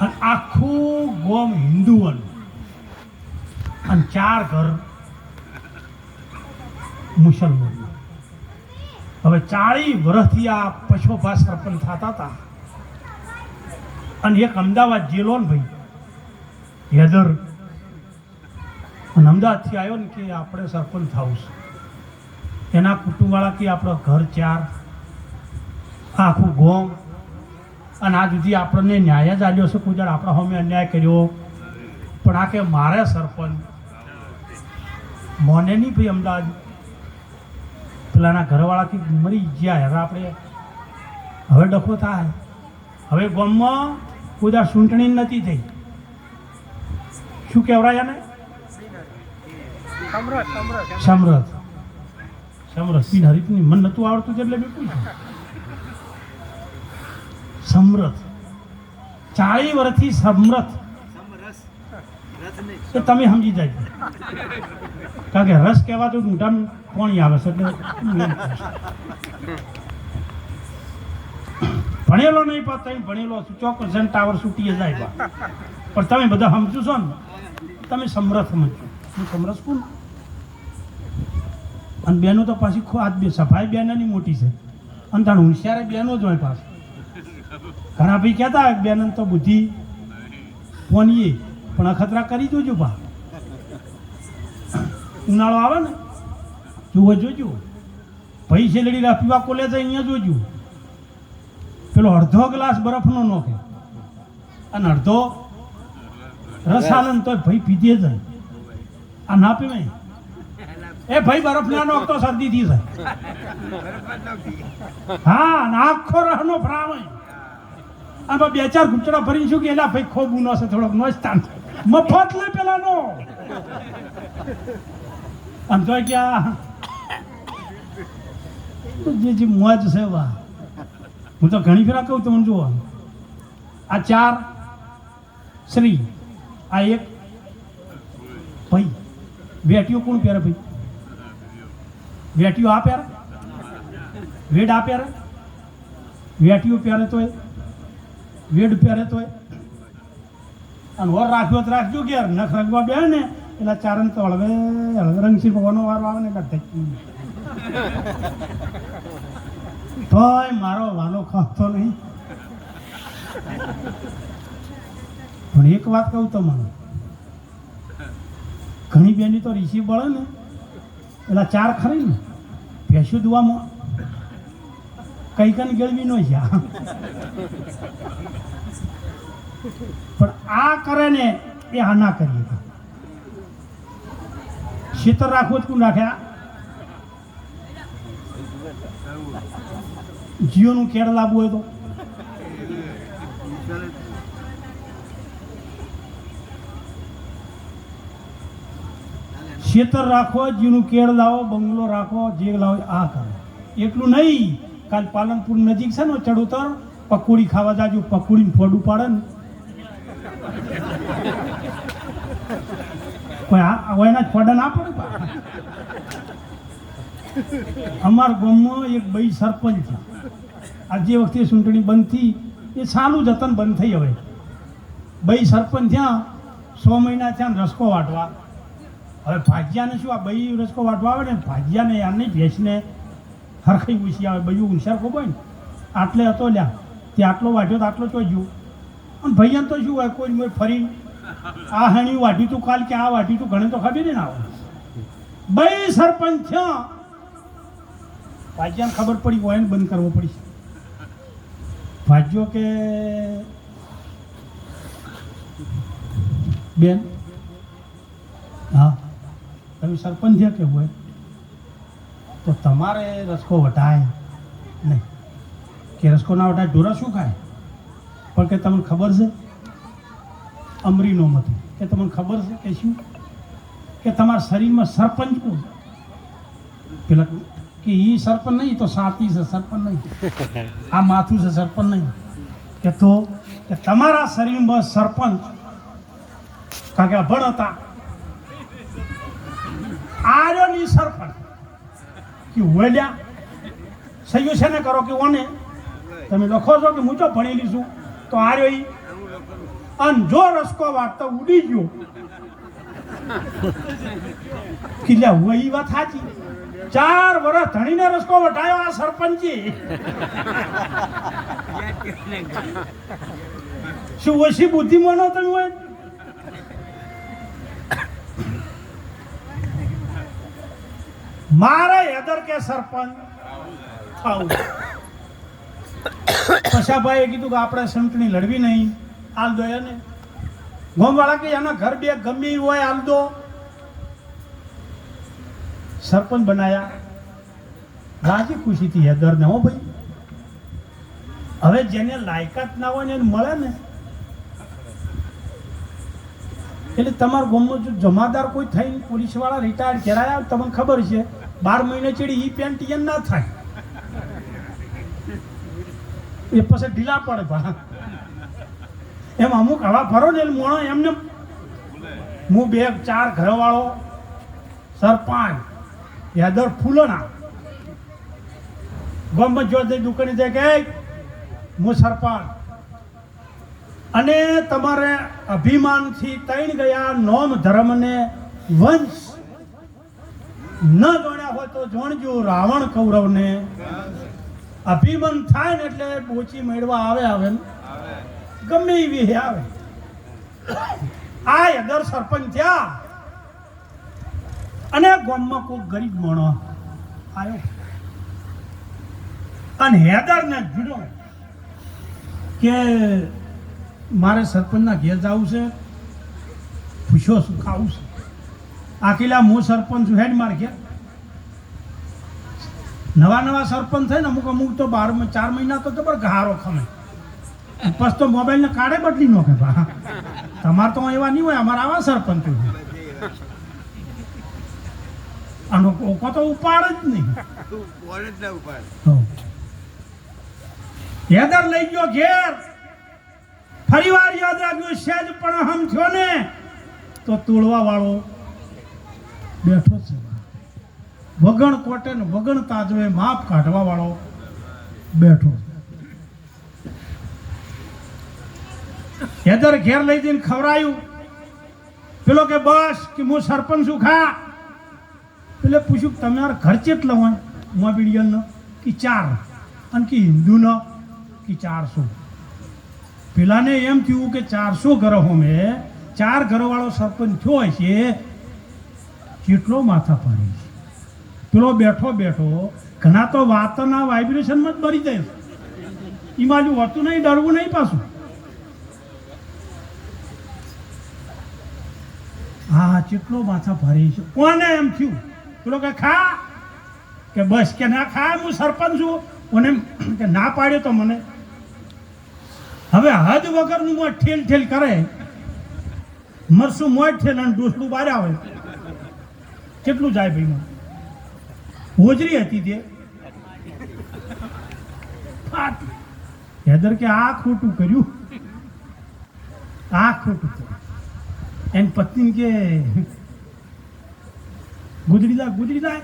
અને આખું ગોમ હિન્દુઓનું અને ચાર ઘર મુસલમાન હવે ચાળી વર્ષથી આ પશોભા સરપંચ થતા હતા. અને એક અમદાવાદ જેલો ને ભાઈ, હેદર. અને અમદાવાદથી આવ્યો ને કે આપણે સરપંચ થવું છે એના કુટુંબવાળા કે આપણો ઘર ચાર, આખું ગોમ. અને આ સુધી આપણને ન્યાય જ આવ્યો છે. કોઈ આપણા સામે અન્યાય કર્યો. પણ આ કે મારે સરપંચ. મોને નહીં ભાઈ અમદાવાદ. પેલાના ઘરવાળાથી મરી ગયા. હવે આપણે હવે ડખો થાય. હવે ગામમાં કોઈ ચૂંટણી નથી થઈ. શું કહેવરાય સમરથ સમરથ બિન હરીફની મન નહોતું આવડતું એટલે મેં પૂછ્યું. સમરથ. ચાળી વર્ષથી સમરથ. એ તમે સમજી જાય. કારણ કે રસ કહેવા તો મોઢામાં પાણી આવે છે ભણેલો નહીં પણ તમે ભણેલો છો ચોક્કસ ટાવર છૂટીએ જાય પણ તમે બધા સમજો છો ને તમે સમરથ સમજો. હું સમરસ કોણ અને બેનો તો પાછી આજ બે સફાઈ બેનની મોટી છે. અને તાણ હોશિયારે બેનો જ હોય પાછી. ઘણા ભાઈ કહેતા બેનન તો બુદ્ધિ ફોનીએ પણ અખતરા કરી જોજો બા. ઉનાળો આવે ને, જુઓ જોજો. ભાઈ છેલડી પીવા કોલેજ અહીંયા જોજો. પેલો અડધો ગ્લાસ બરફનો નોખે અને અડધો રસ આનંદ તો ભાઈ પીધે જાય. આ ના પીવે એ ભાઈ બરફ ના નોખતો શરદી થી જાય. હા નાખો રહનો ફ્રામ આમાં બે ચાર ઘૂંટડા ભરી શું કે, એલા ભાઈ, ખૂબ ઉનો છે, થોડોક નોસ્તાન મફત લે પેલાનો. આમ તો ક્યાં જે જે મોજ છે વા હું તો ઘણી ફેરા કહું તમને, જુઓ. આ ચાર શ્રી, આ એક ભાઈ. વેટીઓ કોણ પહેરે ભાઈ? વેટીઓ આ પહેરે? વેડ આ પહેરે? વેટીઓ પહેરે તોય? વેડ પહેરે તોય. અને વર રાખ્યો તો રાખજો કે નખ રંગવા બે ને એટલે ચારણ તો હળવે હળવે. રંગસી ભગવાનનો વારો આવે ને કાઢે તોય મારો વાલો ખાતો નહીં. પણ એક વાત કહું તમને. ઘણી બેની તો ઋષિ બળે ને એટલે ચાર ખરી ને, ભેંસું દુવામાં કઈ કઈ ગળવી ન આ. પણ આ કરે ને એ આ ના કરીએ શીતળ રાખવું જ કોણ રાખ્યા જીઓનું કેળ લાવવું હોય તો. શેતર રાખો, જીનું કેળ લાવો, બંગલો રાખો, જે લાવો આ કરો. એટલું નહીં, કાલ પાલનપુર નજીક છે ને ચડોતર, પકોડી ખાવા જાજો, પકોડીને ફોડું પાડે ને. કોઈ આ એના ફોડા ના પડે અમારા ગામમાં એક બઈ સરપંચ છે. આ જે વખતે ચૂંટણી બંધ થઈ, એ સારું જતન બંધ થઈ હવે. બઈ સરપંચ થયા સો મહિના થયા રસકો વાટવા. હવે ભાજ્યાને શું આ બઈ રસકો વાટવા આવે ને ભાજ્યાને નહીં, ભેંસને હરખી ઉછી આવે બયું હોશિયાર ખૂબ હોય ને. આટલે હતો લ્યા. તે આટલો વાટ્યો તો આટલો ચોજ્યો અને ભૈયાને તો શું હોય કોઈ ફરી આ હણી વાઢી તું કાલ કે આ વાઢી તું ઘણે તો ખબર ને આવે. બે સરપંચ થયા. ભાજ્યાને ખબર પડી હોય બંધ કરવો પડી ભાજ્યો કે બેન? હા. તમે સરપંચ થયા કે હોય? તો તમારે રસકો વટાય નહીં. કે રસકો ના વટાય, ઢોરા શું ખાય? પણ કે તમને ખબર છે? અમરીનો મત. કે તમને ખબર છે કે શું? કે તમારા શરીરમાં સરપંચ કોણ? પેલા કે એ સરપંચ નહીં તો સાથી છે સરપંચ નહીં. આ માથું છે સરપંચ નહીં. કે તો કે તમારા શરીરમાં સરપંચ કારણ કે અભણ હતા. આર્યો ની સરપંચ. કે વેલ્યા સહયો છે ને કરો કે ઓને? તમે લખો છો કે હું તો ભણેલી છું. તો આર્યો ઈ. અને જો રસકો વાટતો ઉડી ગયો. કિલ્લા હું એ વાત સાચી. ચાર વર્ષ ધણીને રસકો વટાયો આ સરપંચી. શું ઓછી બુદ્ધિ માનો તમે હોય? મારે હેદર કે સરપંચ? થવું પછાભાઈએ કીધું કે આપણે સંતની લડવી નહીં. હાલ દો એને ગોમવાળા કે એના ઘર બે ગમે હોય હાલ સરપંચ બનાયા. રાજી ખુશીથી હેદર ને હો ભાઈ. હવે જેને લાયકાત ના હોય એને મળે ને. એટલે તમારા ગામમાં જો જમાદાર કોઈ થઈને પોલીસવાળા રિટાયર કરાયા તમને ખબર છે, બાર મહિને ચડી ઈ પેન્ટ એમ ના થાય. એ પછી ઢીલા પડે ભા. એમ અમુક હવા ફરો ને મોણો એમને હું બે, ચાર ઘરવાળો, સરપંચ યાદર ફૂલણા ગામમાં જો દુકાને જાય કે હું સરપંચ. અને તમારે અભિમાનથી તૈણ ગયા નોમ ધર્મને વંશ. ન ગણ્યા હોય તો જોણજો રાવણ કૌરવને. અભિમાન થાય ને એટલે બોચી મેળવા આવે આવે ને. ગમે એવી હે આવે. આ અગર સરપંચ થયા. અને ગામમાં કોઈ ગરીબ માણો આવ્યો. અને હેદર ને જુડો કે મારે સરપંચના ઘેર જવું છે, પૂછો શું ખાવું છે. આખીલા હું સરપંચ છું હેડ મારે ઘેર. નવા નવા સરપંચ થાય ને અમુક અમુક તો બાર ચાર મહિના તો ખબર ઘારો ખમે. પછી તો મોબાઈલને કાઢે બદલી નાખે બા તમારે તો એવા નહીં હોય અમારા આવા સરપંચ આનો કોકો તો ઉપાડ જ નહીં. હેદર લઈ ગયો ઘેર. ફરી વાર યાદ રાખ્યું જ પણ હમ થયો ને તો તોડવા વાળો બેઠો છે. વગણ કોટે ને વગણ તાજવે માપ કાઢવા વાળો બેઠો છે. હેદર ઘેર લઈ જઈને ખવડાયું. પેલો કે, બસ, કે હું સરપંચ છું, ખા. પેલે પૂછ્યું તમારે ઘર ચેટલા હોય મોબીડિયલનો કે ચાર? અને કે હિન્દુનો? કે ચારસો? પેલાને એમ થયું કે, ચારસો ઘર હોમે ચાર ઘરવાળો સરપંચ થયો હોય છે. કેટલો માથા પાડી છે? પેલો બેઠો બેઠો ઘણા તો વાતના વાઇબ્રેશનમાં જ મરી જાય એ માલું હોતું નહીં, ડરવું નહીં પાછું. હા કેટલો માથા ભારે છે. કોને એમ થયું? પેલો કે ખા? કે બસ કે ના ખા? હું સરપંચ છું. કોને કે ના પાડ્યો તો મને? હવે હદ વગરનું મોં ઠેલ ઠેલ કરે. મરશું મોં ઠેલ અને ડોસલું બહાર આવે. કેટલું જાય ભાઈ મને હોજરી હતી તે. હેદર કે આ ખોટું કર્યું? આ ખોટું કર્યું. એની પત્ની કે ગુજરી જાય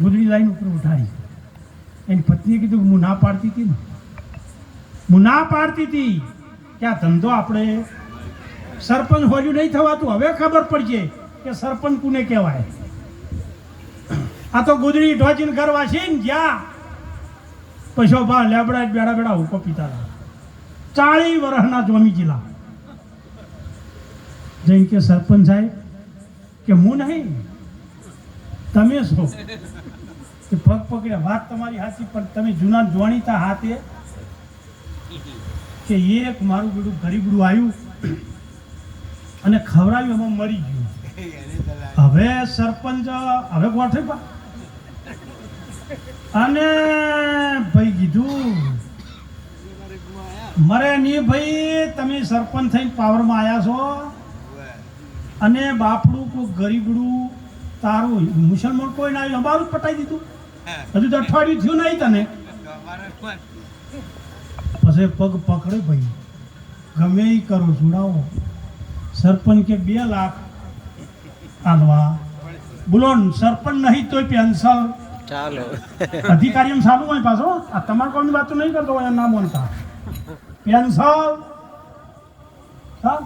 ગુજરી લાઈન ઉપર ઉઠાડી એની પત્નીએ કીધું હું ના પાડતી હતી ને. હું ના પાડતી હતી. કે આ ધંધો આપણે સરપંચ હોજું નહીં થવાતું. હવે ખબર પડશે કે સરપંચ કોને કહેવાય. આ તો ગુજરી ઢોચીને કરવા છે ને જ્યાં. પૈસો ભા લેબડા બેડા બેડા હુકો પીતા ચાળી વર્ષના જોમી જિલ્લા જઈને કે સરપંચ સાહેબ, કે હું નહીં, તમે છો. કે પગ પકડ્યા. વાત તમારી સાચી, પણ તમે જૂના જોણીતા હાથે કે એક મારું બેડું ગરીબડું આવ્યું અને ખવડાવ્યું એમાં મરી ગયું. હવે સરપંચ, હવે ગોઠે પા અને ભાઈ કીધું, મરે નહીં ભાઈ, તમે સરપંચ થઈને પાવરમાં આવ્યા છો. અને બાપડું કોઈ ગરીબડું તારું મુસલમાન કોઈ ના આવ્યું અમારું જ પટાઈ દીધું. હજુ તો અઠવાડિયું થયું નહીં તને. પછી પગ પકડે ભાઈ. ગમે એ કરો સુડાવો સરપંચ કે બે લાખ આલવા. બોલો ને, સરપંચ નહીં તોય પેન્સલ ચાલો. અધિકારી સારું હોય પાછો. આ તમારા કોમની વાત તો નહીં કરતો હોય ના બોલતા. પેન્સલ હા?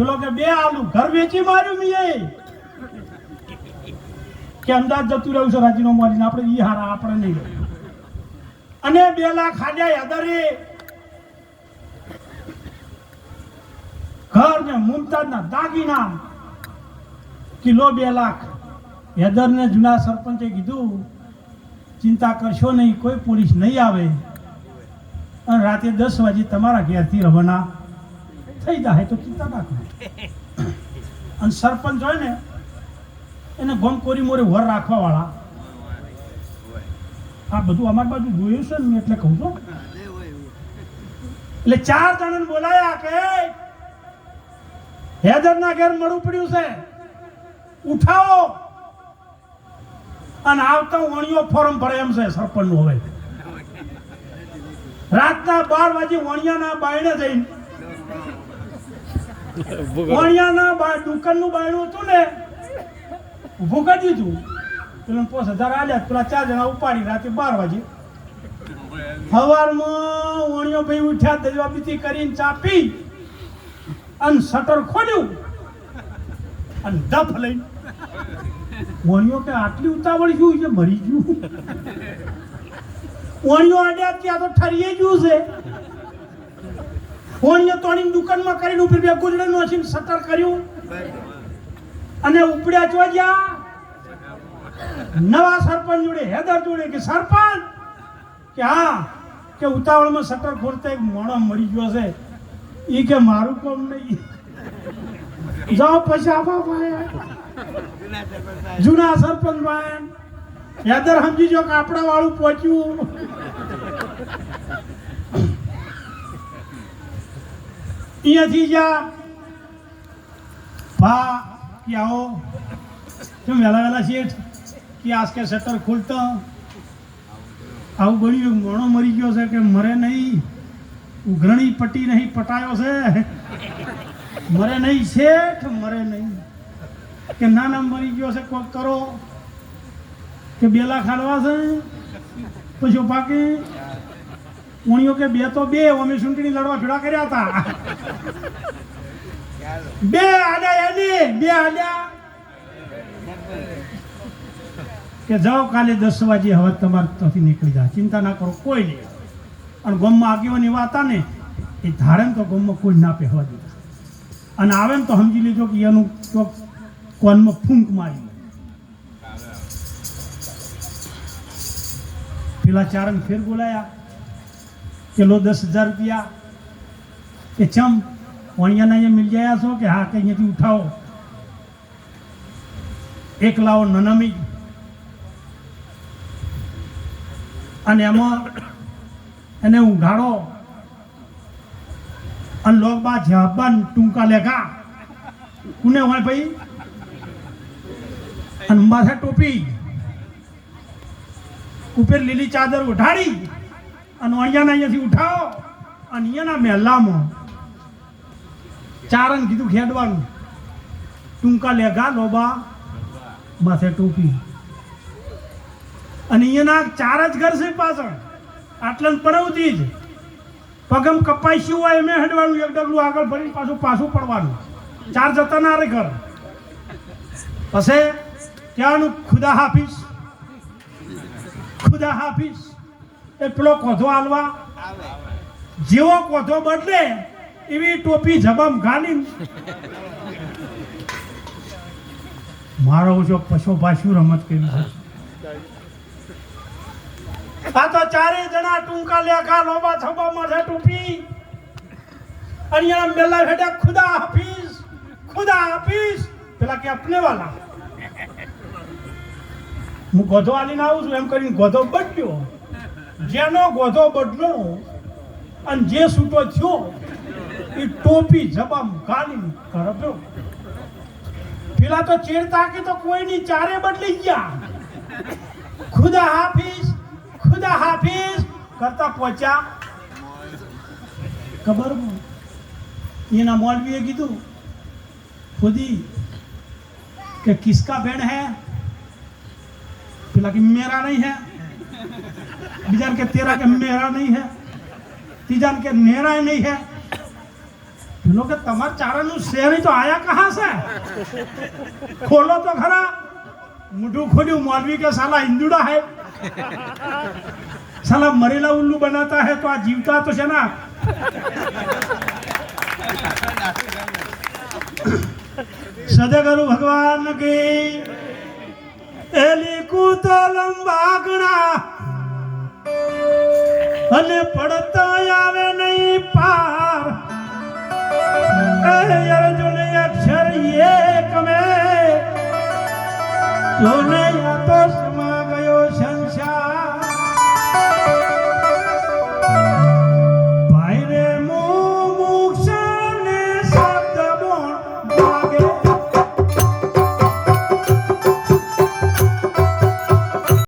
પેલો કે, બે આલુ, ઘર વેચી માર્યું મેં કે અમદાવાદ જતું રહ્યું છે રાજીનો મારીને આપણે ઈ હારા, આપણે નહીં. અને બે લાખ હાલ્યા યાદરે. ઘર ને મુમતાજના દાગીના. કિલો બે લાખ. હેદરને જૂના સરપંચે કીધું, ચિંતા કરશો નહીં, કોઈ પોલીસ નહીં આવે. અને રાતે દસ વાગે તમારા ઘેરથી રવાના થઈ જાય તો ચિંતા ના કરો. અને સરપંચ હોય ને, એને ગમ મોરે વર રાખવા વાળા આ બધું અમારી બાજુ જોયું છે ને એટલે કહું છું. એટલે ચાર જણાને બોલાયા કે, હેદરના ઘેર મળું પડ્યું છે. ઉઠાવો. અને આવતા વણિયો ફોરમ ભરે એમ છે સરપંચનું હવે. રાતના બાર વાગે વણિયાના બાયણે જઈને વણિયાના બા દુકાનનું બાયણું હતું ને ઊભું કરી દીધું. પેલા પોસ હજાર આલ્યા, પેલા ચાર જણા ઉપાડી રાતે બાર વાગે. સવારમાં વણિયો ભાઈ ઉઠ્યા દજવા બીતી કરીને ચા પી અને શટર ખોલ્યું અને દફ લઈ. વણિયો કે આટલી ઉતાવળ શું છે? મરી ગયું. વણિયો આડ્યા ત્યાં તો ઠરીએ ગયું છે. વણિયો તોડીને દુકાનમાં કરીને ઉપર બે ગુજડે નોસીને શટર કર્યું. અને ઉપડ્યા ચો ગયા. નવા સરપંચ જોડે, હેદર જોડે કે સરપંચ, કે હા, કે ઉતાવળમાં સટર ખોલતા એક મોણો મરી ગયો છે. એ કે મારું કોમ નહીં. જાઓ પછી આપા, ભાઈ. જૂના સરપંચ ભાઈ. હેદર સમજી જો કે વાળું પહોંચ્યું. અહીંયાથી જા ભા કે આવો કેમ વહેલા વહેલા શેઠ? કે આજ કે શટર ખોલતા. આવું બન્યું મોણો મરી ગયો છે કે મરે નહીં? ઉઘરણી પટ્ટી નહીં, પટાયો છે? મરે નહીં શેઠ, મરે નહીં. કે ના ના મરી ગયો છે, કોક કરો? કે બેલા ખાડવા છે? પછી બાકી ઉણીઓ કે બે તો બે, અમે ચૂંટણી લડવા ભેડા કર્યા હતા. બે આડ્યા એની બે આડ્યા કે જાઓ કાલે દસ વાગે હવે તમારે ત્યાંથી નીકળી જાય ચિંતા ના કરો, કોઈ નહીં. અને ગમમાં આગેવાની વાત ને એ ધારે તો ગમમાં કોઈ ના પહેવા દીધા. અને આવે ને તો સમજી લીધો કે એનું ચોક કોનમાં ફૂંક મારી પેલા ચારણ ફેર બોલાયા. કિલો દસ હજાર રૂપિયા. કે ચમ વણિયાના અહીંયા મિલ ગયા છો કે હા કે અહીંયાથી ઉઠાવો? એક લાવો નનમી. અને એમાં એને ઉઘાડો. અને લોક બા જવાબાન ટૂંકા લેખા કુને હોય ભાઈ? અને માથે ટોપી. ઉપર લીલી ચાદર ઉઠાડી અને અહીંયાના અહીંયાથી ઉઠાવો અને અહીંયાના મહેલામાં ચારણ કીધું ખેડવાનું. ટૂંકા લેગા લોબા, માથે ટોપી. અને અહીંયાના ચાર જ ઘર છે પાછળ. આટલા પડવતી જ. પગમ કપાઈ શું હોય એમે હડવાનું, એક ડગલું આગળ ભરીને પાછું પાછું પડવાનું. ચાર જતા ના રે ઘર. પછી ત્યાંનું ખુદા હાફીસ ખુદા હાફીસ એ પેલો કોધો હાલવા જેવો કોધો બદલે, એવી ટોપી જબામ ગાલી. મારો જો પશો ભાષું રમત કરી આ તો ચારે જણા ટૂંકા લેખા, લોબા છબા માથે ટોપી. અહીંયા મેલા હેડા ખુદા હાફીઝ ખુદા હાફીઝ પેલા કે અપને વાલા. હું ગોધો આલીને આવું છું, એમ કરીને ગોધો બદલ્યો જેનો ગોધો બદલો અને જે છૂટો થયો, એ ટોપી જબામ ગાલી કરપ્યો. પેલા તો ચેડતા કે તો કોઈ નહીં ચારે બદલી ગયા. ખુદા હાફિઝ ખુદા હાફિઝ કરતા પહોંચ્યા. ખબર એના મોલવીએ કીધું ખુદી કે કિસકા બેન હે? પેલા કે મેરા નહીં હે? બીજા કે તેરા કે મેરા નહીં હે? ત્રીજા કે નેરા નહીં હે? પેલો કે, તમાર ચારાનું શેર તો આયા કહા છે? ખોલો તો ખરા. મોઢું ખોલ્યું મોલવી કે સાલા હિન્દુડા હે? સાલા મરેલા ઉલ્લુ બનાતા है तो આ જીવતા તો છે ના સદગુરુ ભગવાન કી, એલી કૂતો